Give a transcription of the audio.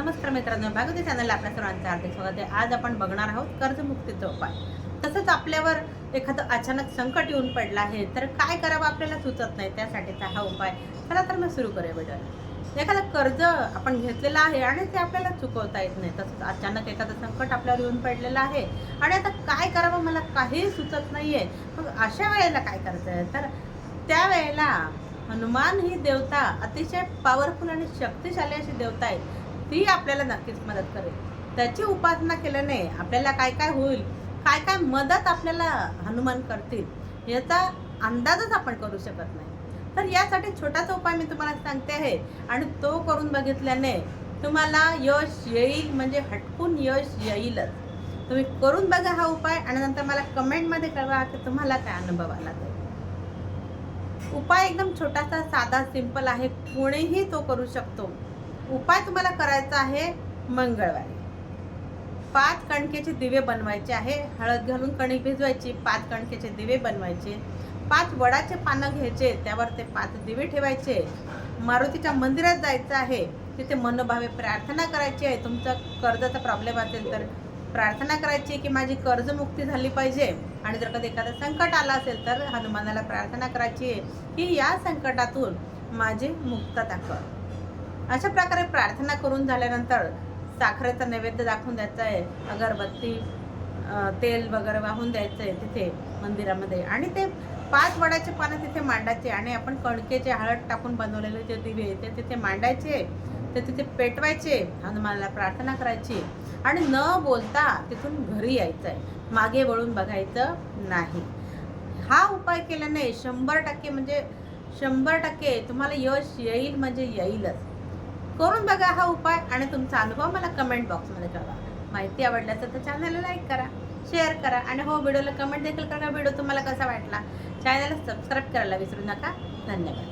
नमस्कार मित्रांनो भागवती चॅनलला आपल्या सर्वांचं हार्दिक स्वागत आहे. आज आपण बघणार आहोत कर्जमुक्तीचा उपाय. तसंच आपल्यावर एखादं अचानक संकट येऊन पडलं आहे तर काय करावं आपल्याला सुचत नाही त्यासाठीचा हा उपाय. चला तर मग सुरू करूया व्हिडिओ एखादं कर्ज आपण घेतलेलं आहे आणि ते आपल्याला चुकवता येत नाही. तसंच अचानक एखादं संकट आपल्यावर येऊन पडलेलं आहे आणि आता काय करावं मला काही सुचत नाही आहे मग अशा वेळेला काय करायचं तर त्यावेळेला हनुमान ही देवता अतिशय पॉवरफुल आणि शक्तिशाली अशी देवता आहे ती आपल्याला नक्कीच मदत करेल. त्याची उपासना केल्याने आपल्याला काय काय होईल काय काय मदत आपल्याला हनुमान करतील याचा अंदाजच आपण करू शकत नाही. तर यासाठी छोटासा उपाय मी तुम्हाला सांगते आहे. आणि तो करून बघितल्याने तुम्हाला यश येईल म्हणजे हटकून यश येईलच. तुम्ही करून बघा हा उपाय आणि नंतर मला कमेंटमध्ये कळवा की तुम्हाला काय अनुभव आला ते. उपाय एकदम छोटासा साधा सिंपल आहे. कोणीही तो करू शकतो. उपाय तुम्हाला करायचा आहे मंगळवारी. पाच कणकेचे दिवे बनवायचे आहे. हळद घालून कणिक भिजवायची पाच कणकेचे दिवे बनवायचे. पाच वडाचे पानं घ्यायचे त्यावर ते पाच दिवे ठेवायचे. मारुतीच्या मंदिरात जायचं आहे. तिथे मनोभावे प्रार्थना करायची आहे. तुमचा कर्जाचा प्रॉब्लेम असेल तर प्रार्थना करायची की माझी कर्जमुक्ती झाली पाहिजे. आणि जर कधी एखादं संकट आलं असेल तर हनुमानाला प्रार्थना करायची आहे की या संकटातून माझी मुक्तता कर अशा प्रकारे प्रार्थना करून झाल्यानंतर साखरेचा नैवेद्य दाखवून द्यायचा आहे. अगरबत्ती तेल वगैरे वाहून द्यायचं आहे तिथे मंदिरामध्ये. आणि ते पाच वडाचे पानं तिथे मांडायचे आणि आपण कणकेचे हळद टाकून बनवलेले जे दिवे ते तिथे मांडायचे ते तिथे पेटवायचे हनुमानाला प्रार्थना करायची आणि न बोलता तिथून घरी यायचं आहे. मागे वळून बघायचं नाही. हा उपाय केल्याने शंभर टक्के म्हणजे शंभर टक्के तुम्हाला यश येईल म्हणजे येईलच. करून बघा हा उपाय आणि तुमचा अनुभव मला कमेंट बॉक्समध्ये कळवा. माहिती आवडल्यास तर चॅनलला लाईक करा शेअर करा आणि हो व्हिडिओला कमेंट देखील करा. व्हिडिओ तुम्हाला कसा वाटला? चॅनलला सबस्क्राईब करायला विसरू नका. धन्यवाद.